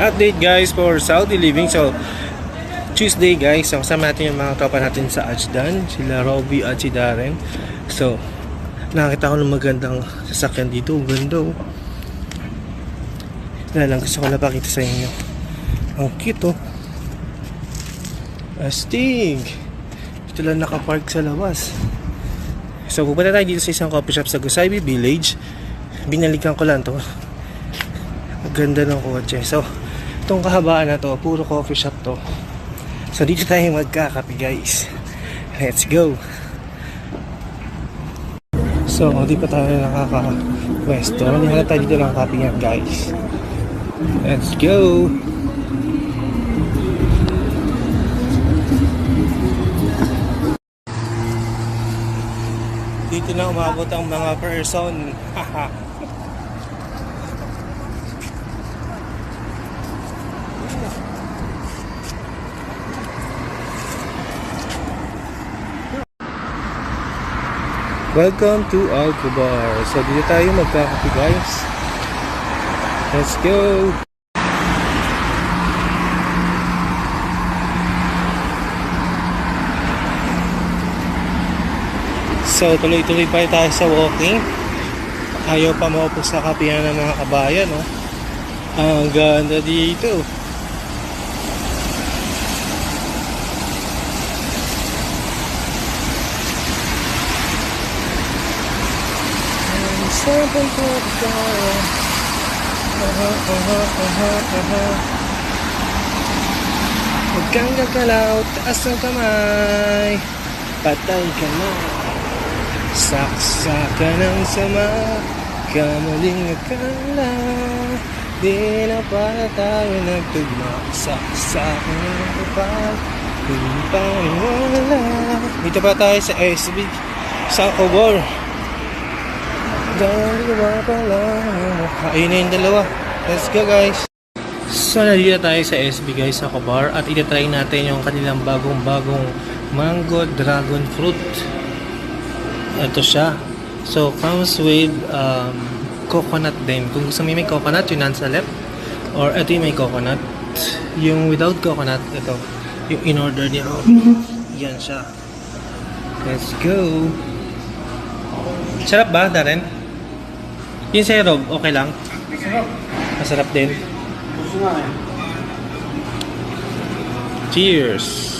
Update guys for Saudi Living. So, Tuesday guys, so kasama natin yung mga tropa natin sa Ajdan, sila Robby at si Darren. So, nakakita ko ng magandang sasakyan dito. Ganda oh. Wala lang, gusto ko na sa inyo. Ang cute oh. Astig! Ito lang nakapark sa labas. So, pupunta tayo dito sa isang coffee shop sa Gusaybi Village. Binalikan ko lang to. Ganda ng kotse. So, itong kahabaan na to, puro coffee shop to. So, dito tayo magkakape guys. Let's go! So, di pa tayo nakaka-pwesto. Hindi na tayo dito ng kape yan guys. Let's go! Dito na umabot ang mga person. Haha. Welcome to Alcobar. So dito tayo magkakape guys. Let's go! So tuloy-tuloy pa tayo sa walking. Ayaw pa maupos sa kapihan ng mga kabayan. No? Ang ganda dito. Sabay ko tayo. Aha, aha, aha, aha. Huwag kang gagalaw, taas ang kamay. Patay ka na. Saksa ka ng sama. Kamaling akala. Di na para tayo nagtugma. Saksa ka ng kapal. Hindi paniwala. Dito pa tayo sa SB. Sa Cobor. Dalawa pa lang. Ayun na yung dalawa. Let's go guys. So nandito tayo sa SB guys sa Kobar at itatry natin yung kanilang bagong-bagong mango dragon fruit. Ito siya. So comes with um, coconut din. Kung gusto mo may coconut, yun nasa left. Or ito yung may coconut. Yung without coconut, ito. Yung in-order niya. Yan siya. Let's go. Sarap ba, Darren? Yung sa Rob, okay lang? Masarap din. Cheers!